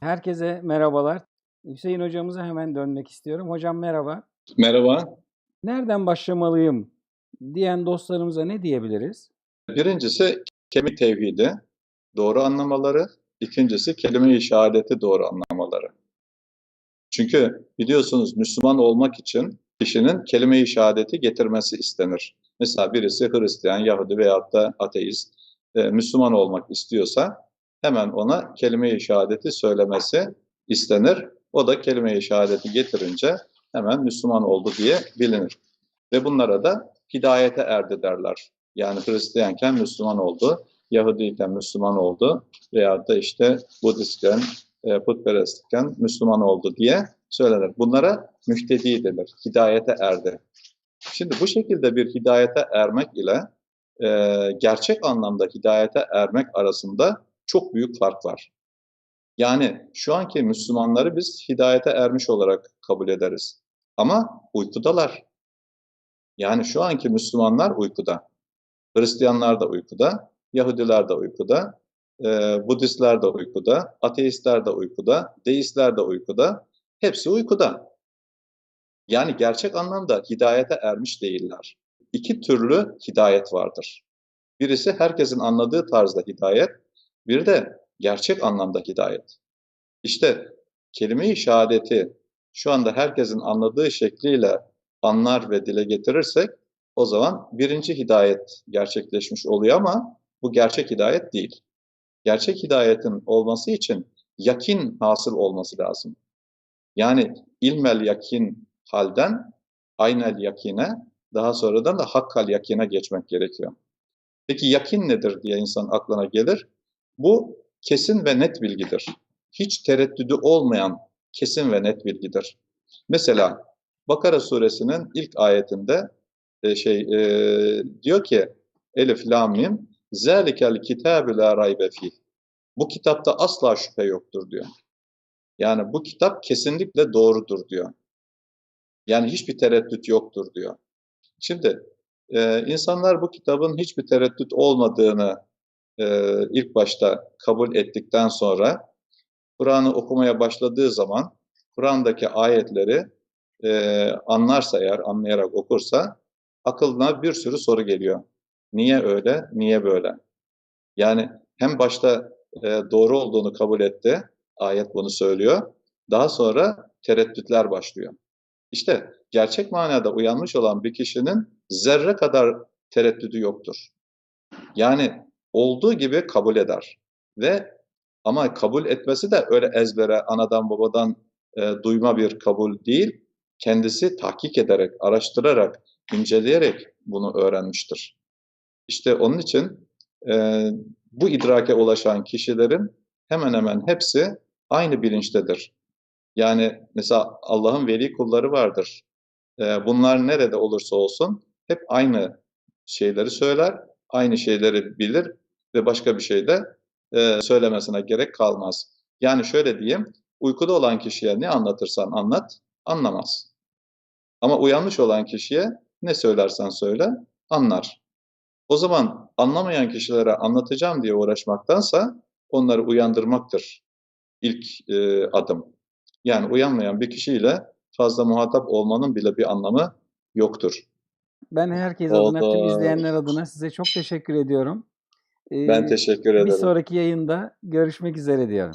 Herkese merhabalar. Hüseyin hocamıza hemen dönmek istiyorum. Hocam merhaba. Merhaba. Nereden başlamalıyım diyen dostlarımıza ne diyebiliriz? Birincisi kelime tevhidi doğru anlamaları. İkincisi kelime-i şehadeti doğru anlamaları. Çünkü biliyorsunuz Müslüman olmak için kişinin kelime-i şehadeti getirmesi istenir. Mesela birisi Hristiyan, Yahudi veyahut da ateist e, Müslüman olmak istiyorsa hemen ona kelime-i şehadeti söylemesi istenir. O da kelime-i şehadeti getirince hemen Müslüman oldu diye bilinir. Ve bunlara da hidayete erdi derler. Yani Hristiyanken Müslüman oldu, Yahudiyken Müslüman oldu veyahut da işte Budistken, e, putperestken Müslüman oldu diye söylenir. Bunlara mühtedi denir, hidayete erdi. Şimdi bu şekilde bir hidayete ermek ile e, gerçek anlamda hidayete ermek arasında çok büyük fark var. Yani şu anki Müslümanları biz hidayete ermiş olarak kabul ederiz. Ama uykudalar. Yani şu anki Müslümanlar uykuda. Hristiyanlar da uykuda, Yahudiler de uykuda, e, Budistler de uykuda, ateistler de uykuda, deistler de uykuda. Hepsi uykuda. Yani gerçek anlamda hidayete ermiş değiller. İki türlü hidayet vardır. Birisi herkesin anladığı tarzda hidayet, bir de gerçek anlamda hidayet. İşte kelime-i şehadeti şu anda herkesin anladığı şekliyle anlar ve dile getirirsek o zaman birinci hidayet gerçekleşmiş oluyor ama bu gerçek hidayet değil. Gerçek hidayetin olması için yakin hasıl olması lazım. Yani ilmel yakin halden aynel yakine daha sonradan da hakkal yakine geçmek gerekiyor. Peki yakin nedir diye insan aklına gelir. Bu kesin ve net bilgidir. Hiç tereddüdü olmayan kesin ve net bilgidir. Mesela Bakara suresinin ilk ayetinde e, şey e, diyor ki Elif lam mim zalikel kitabü la raybe fih. Bu kitapta asla şüphe yoktur diyor. Yani bu kitap kesinlikle doğrudur diyor. Yani hiçbir tereddüt yoktur diyor. Şimdi e, insanlar bu kitabın hiçbir tereddüt olmadığını e, ilk başta kabul ettikten sonra Kur'an'ı okumaya başladığı zaman Kur'an'daki ayetleri e, anlarsa eğer, anlayarak okursa akılına bir sürü soru geliyor. Niye öyle, niye böyle? Yani hem başta e, doğru olduğunu kabul etti, ayet bunu söylüyor. Daha sonra tereddütler başlıyor. İşte gerçek manada uyanmış olan bir kişinin zerre kadar tereddüdü yoktur. Yani olduğu gibi kabul eder. Ve ama kabul etmesi de öyle ezbere, anadan babadan e, duyma bir kabul değil, kendisi tahkik ederek, araştırarak, inceleyerek bunu öğrenmiştir. İşte onun için e, bu idrake ulaşan kişilerin hemen hemen hepsi aynı bilinçtedir. Yani mesela Allah'ın veli kulları vardır. E, bunlar nerede olursa olsun hep aynı şeyleri söyler, aynı şeyleri bilir ve başka bir şey de e, söylemesine gerek kalmaz. Yani şöyle diyeyim, uykuda olan kişiye ne anlatırsan anlat, anlamaz. Ama uyanmış olan kişiye ne söylersen söyle, anlar. O zaman anlamayan kişilere anlatacağım diye uğraşmaktansa onları uyandırmaktır ilk e, adım. Yani uyanmayan bir kişiyle fazla muhatap olmanın bile bir anlamı yoktur. Ben herkes adına, tüm izleyenler adına size çok teşekkür ediyorum. Ee, Ben teşekkür Bir ederim. sonraki yayında görüşmek üzere diyorum.